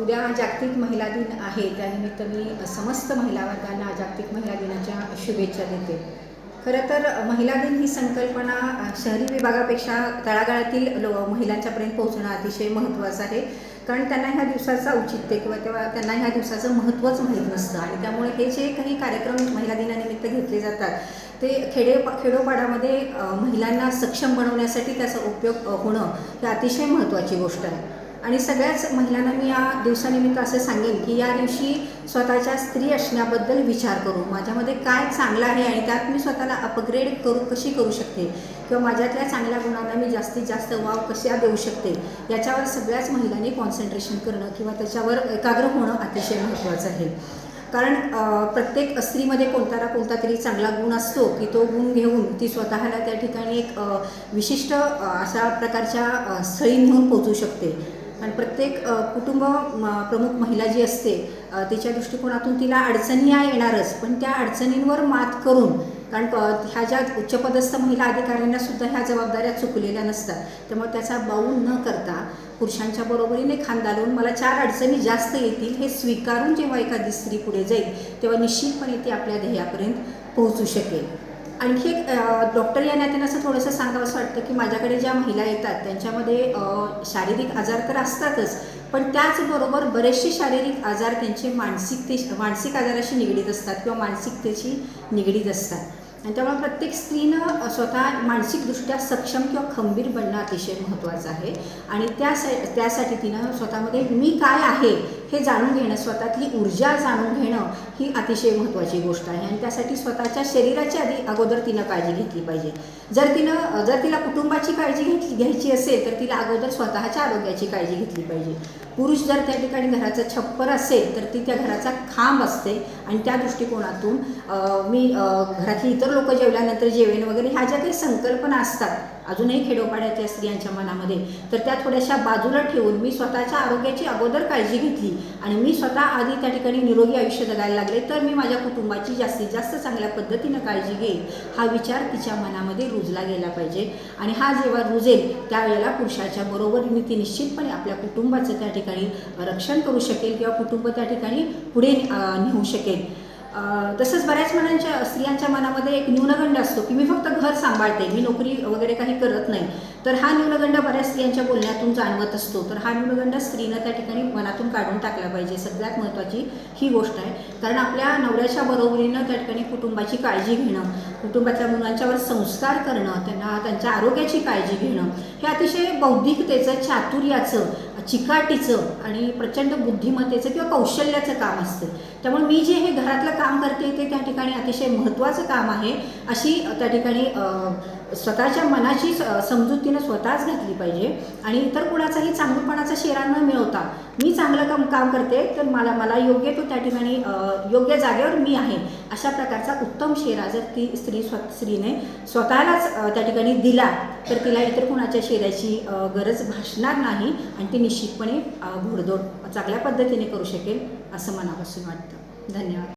उद्या जागतिक महिला दिन आहे. त्यानिमित्त मी समस्त महिला वर्गांना जागतिक महिला दिनाच्या शुभेच्छा देते. खरं तर महिला दिन ही संकल्पना शहरी विभागापेक्षा तळागाळातील लो महिलांच्यापर्यंत पोहोचणं अतिशय महत्त्वाचं आहे. कारण त्यांना ह्या दिवसाचं औचित्य किंवा तेव्हा त्यांना ह्या दिवसाचं महत्त्वच माहीत नसतं. आणि त्यामुळे हे जे काही कार्यक्रम महिला दिनानिमित्त घेतले जातात ते खेडे खेडोपाडामध्ये महिलांना सक्षम बनवण्यासाठी त्याचा उपयोग होणं ही अतिशय महत्त्वाची गोष्ट आहे. आणि सगळ्याच महिलांना मी या दिवसानिमित्त असं सांगेन की या दिवशी स्वतःच्या स्त्री असण्याबद्दल विचार करू माझ्यामध्ये काय चांगलं आहे आणि त्यात मी स्वतःला अपग्रेड करू कशी करू शकते? किंवा माझ्यातल्या चांगल्या गुणांना मी जास्तीत जास्त वाव कशा देऊ शकते? याच्यावर सगळ्याच महिलांनी कॉन्सन्ट्रेशन करणं किंवा त्याच्यावर एकाग्र होणं अतिशय महत्त्वाचं आहे. कारण प्रत्येक स्त्रीमध्ये कोणता ना कोणता तरी चांगला गुण असतो की तो गुण घेऊन ती स्वतःला त्या ठिकाणी एक विशिष्ट अशा प्रकारच्या स्थळी नेऊन पोचू शकते. आणि प्रत्येक कुटुंब म, प्रमुख महिला जी असते तिच्या दृष्टिकोनातून तिला अडचणी या येणारच पण त्या अडचणींवर मात करून कारण ह्या ज्या उच्चपदस्थ महिला अधिकाऱ्यांना सुद्धा ह्या जबाबदाऱ्या चुकलेल्या नसतात. त्यामुळे त्याचा बाऊल न करता पुरुषांच्या बरोबरीने खांदा लावून मला चार अडचणी जास्त येतील हे स्वीकारून जेव्हा एखादी स्त्री पुढे जाईल तेव्हा निश्चितपणे ती आपल्या ध्येयापर्यंत पोहोचू शकेल. आणखी एक डॉक्टर या नात्यानं असं थोडंसं सांगावं असं वाटतं की माझ्याकडे ज्या महिला येतात त्यांच्यामध्ये शारीरिक आजार तर असतातच पण त्याचबरोबर बरेचसे शारीरिक आजार त्यांचे मानसिकते मानसिक आजाराशी निगडीत असतात किंवा मानसिकतेशी निगडीत असतात. आणि त्यामुळे प्रत्येक स्त्रीनं स्वतः मानसिकदृष्ट्या सक्षम किंवा खंबीर बनणं अतिशय महत्त्वाचं आहे. आणि त्या त्यासाठी तिनं स्वतःमध्ये मी काय आहे हे जाणून घेणं स्वतःतली ऊर्जा जाणून घेणं ही अतिशय महत्त्वाची गोष्ट आहे. आणि त्यासाठी स्वतःच्या शरीराची आधी अगोदर तिनं काळजी घेतली पाहिजे. जर तिनं जर तिला कुटुंबाची काळजी घेतली घ्यायची असेल तर तिला अगोदर स्वतःच्या आरोग्याची काळजी घेतली पाहिजे. पुरुष जर त्या ठिकाणी घराचं छप्पर असेल तर ती त्या घराचा खांब असते. आणि त्या दृष्टिकोनातून मी घरातली इतर लोक जेवल्यानंतर जेवेन वगैरे ह्या ज्या काही संकल्पना असतात अजूनही खेडोपाड्याच्या स्त्रियांच्या मनामध्ये तर त्या थोड्याशा बाजूला ठेवून मी स्वतःच्या आरोग्याची अगोदर काळजी घेतली. आणि मी स्वतः आधी त्या ठिकाणी निरोगी आयुष्य जगायला लागले तर मी माझ्या कुटुंबाची जास्तीत जास्त चांगल्या पद्धतीनं काळजी घेईल हा विचार तिच्या मनामध्ये रुजला गेला पाहिजे. आणि हा जेव्हा रुजेल त्यावेळेला पुरुषाच्या बरोबरीने ती निश्चितपणे आपल्या कुटुंबाचं त्या ठिकाणी रक्षण करू शकेल किंवा कुटुंब त्या ठिकाणी पुढे नेऊ शकेल. तसंच बऱ्याच मनांच्या स्त्रियांच्या मनामध्ये एक न्यूनगंड असतो की मी फक्त घर सांभाळते मी नोकरी वगैरे काही करत नाही. तर हा न्यूनगंड बऱ्याच स्त्रियांच्या बोलण्यातून जाणवत असतो. तर हा न्यूनगंड स्त्रीनं त्या ठिकाणी मनातून काढून टाकला पाहिजे. सगळ्यात महत्त्वाची ही गोष्ट आहे. कारण आपल्या नवऱ्याच्या बरोबरीनं त्या ठिकाणी कुटुंबाची काळजी घेणं कुटुंबातल्या मुलांच्यावर संस्कार करणं त्यांना त्यांच्या आरोग्याची काळजी घेणं हे अतिशय बौद्धिकतेचं चातुर्याचं चिकाटीचं आणि प्रचंड बुद्धिमत्तेचं किंवा कौशल्याचं काम असतं. त्यामुळे मी जे हे घरातलं काम करते ते त्या ठिकाणी अतिशय महत्त्वाचं काम आहे अशी त्या ठिकाणी स्वतःच्या मनाची स- स्वतःच घातली पाहिजे. आणि इतर कुणाचाही चांगलपणाचा शेरा न मिळवता मी चांगलं काम काम करते तर मला मला योग्य तो त्या ठिकाणी योग्य जागेवर मी आहे अशा प्रकारचा उत्तम शेरा जर ती स्त्री स्व स्त्रीने स्वतःलाच त्या ठिकाणी दिला तर तिला इतर कुणाच्या शेऱ्याची गरज भासणार नाही आणि ती निश्चितपणे घोडदोड चांगल्या पद्धतीने करू शकेल असं मनापासून वाटतं. धन्यवाद.